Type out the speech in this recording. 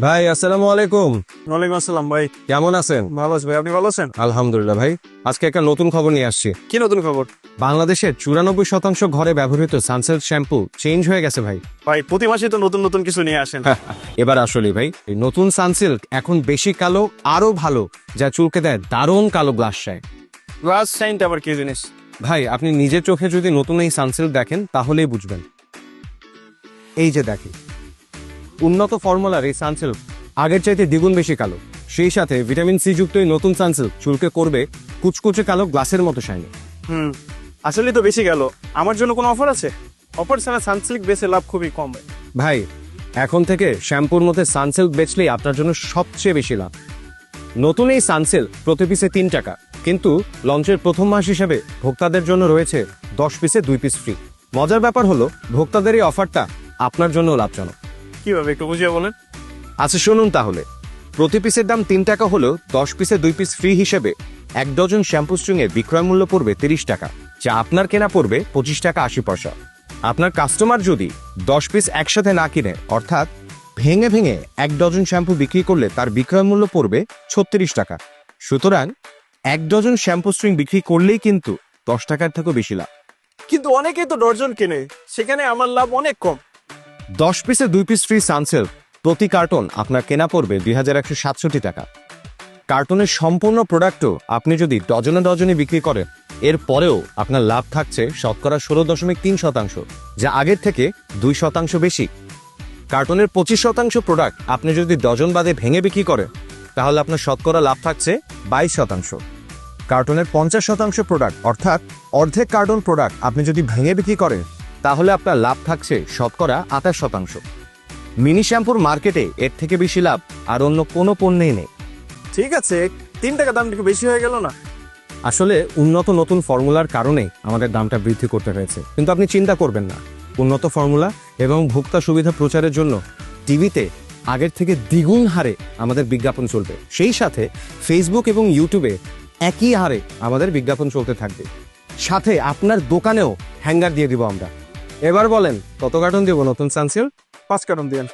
ভাই আসসালামু আলাইকুম। ওয়ালাইকুম আসসালাম ভাই। কেমন আছেন? ভালো আছি ভাই আপনি ভালো আছেন? আলহামদুলিল্লাহ ভাই আজকে একটা নতুন খবর নিয়ে আসছি। কি নতুন খবর? বাংলাদেশের চুরানব্বই শতাংশ ঘরে ব্যবহৃত সানসিল্ক শ্যাম্পু চেঞ্জ হয়ে গেছে ভাই। ভাই প্রতি মাসে তো নতুন নতুন কিছু নিয়ে আসেন। এবার আসলে ভাই এই নতুন সানসিল্ক এখন বেশি কালো আরও ভালো যা চুলকে দেয় দারুণ কালো গ্লাস চায় গ্লাস সাইনটা আবার কি জিনিস? ভাই আপনি নিজের চোখে যদি নতুন এই সানসিল্ক দেখেন তাহলেই বুঝবেন। এই যে দেখেন উন্নত ফর্মুলার এই সানসিল্ক আগের চাইতে দ্বিগুণ বেশি কালো। সেই সাথে ভিটামিন সি যুক্ত এই নতুন সানসিল্ক চুলকে করবে কুচকুচে কালো গ্লাসের মতো শাইনি। হুম আসলে তো বেশি গেল আমার জন্য কোনো অফার আছে? অফার ছাড়া সানসিল্ক বেসে লাভ খুবই কম। ভাই ভাই এখন থেকে শ্যাম্পুর মধ্যে সানসিল্ক বেচলেই আপনার জন্য সবচেয়ে বেশি লাভ। নতুন এই সানসিল্ক প্রতি পিসে তিন টাকা কিন্তু লঞ্চের প্রথম মাস হিসাবে ভোক্তাদের জন্য রয়েছে দশ পিসে দুই পিস ফ্রি মজার ব্যাপার হলো ভোক্তাদের এই অফারটা আপনার জন্য লাভজনক। কীভাবে? একটু বুঝিয়ে বলেন। আচ্ছা শুনুন তাহলে। প্রতি পিসের দাম তিন টাকা হলেও দশ পিসে দুই পিস ফ্রি হিসেবে এক ডজন শ্যাম্পু স্ট্রিং এর বিক্রয় মূল্য পড়বে তিরিশ টাকা। যা আপনার কেনা পড়বে পঁচিশ টাকা আশি পয়সা। আপনার কাস্টমার যদি দশ পিস একসাথে না কিনে অর্থাৎ ভেঙে ভেঙে এক ডজন শ্যাম্পু বিক্রি করলে তার বিক্রয় মূল্য পড়বে ছত্রিশ টাকা। সুতরাং এক ডজন শ্যাম্পু স্ট্রিং বিক্রি করলেই কিন্তু দশ টাকার থেকেও বেশি লাভ। কিন্তু অনেকেই তো ডর্জন কেনে। সেখানে আমার লাভ অনেক কম। দশ পিসে দুই পিস ফ্রি সানসেল প্রতি কার্টন আপনার কেনা পড়বে দুই হাজার একশো সাতষট্টি টাকা। কার্টনের সম্পূর্ণ প্রোডাক্টও আপনি যদি ডজনে ডজনে বিক্রি করেন, এর পরেও আপনার লাভ থাকছে শতকরা ষোলো দশমিক তিন শতাংশ, যা আগের থেকে দুই শতাংশ বেশি। কার্টনের পঁচিশ শতাংশ প্রোডাক্ট আপনি যদি ডজন বাদে ভেঙে বিক্রি করেন, তাহলে আপনার শতকরা লাভ থাকছে বাইশ শতাংশ। কার্টনের পঞ্চাশ শতাংশ প্রোডাক্ট অর্থাৎ অর্ধেক কার্টন প্রোডাক্ট আপনি যদি ভেঙে বিক্রি করেন তাহলে আপনার লাভ থাকছে শতকরা আঠাশ শতাংশ। মিনি শ্যাম্পুর মার্কেটে এর থেকে বেশি লাভ আর অন্য কোনো পণ্যেই নেই। ঠিক আছে তিন টাকা দাম একটু বেশি হয়ে গেল না? আসলে উন্নত নতুন ফর্মুলার কারণে আমাদের দামটা বৃদ্ধি করতে হয়েছে। কিন্তু আপনি চিন্তা করবেন না। উন্নত ফর্মুলা এবং ভোক্তা সুবিধা প্রচারের জন্য টিভিতে আগের থেকে দ্বিগুণ হারে আমাদের বিজ্ঞাপন চলবে। সেই সাথে ফেসবুক এবং ইউটিউবে একই হারে আমাদের বিজ্ঞাপন চলতে থাকবে। সাথে আপনার দোকানেও হ্যাঙ্গার দিয়ে দিব আমরা। এবার বলেন কত কার্টুন দিব নতুন সানসিল পাঁচ কার্টুন দিয়েন।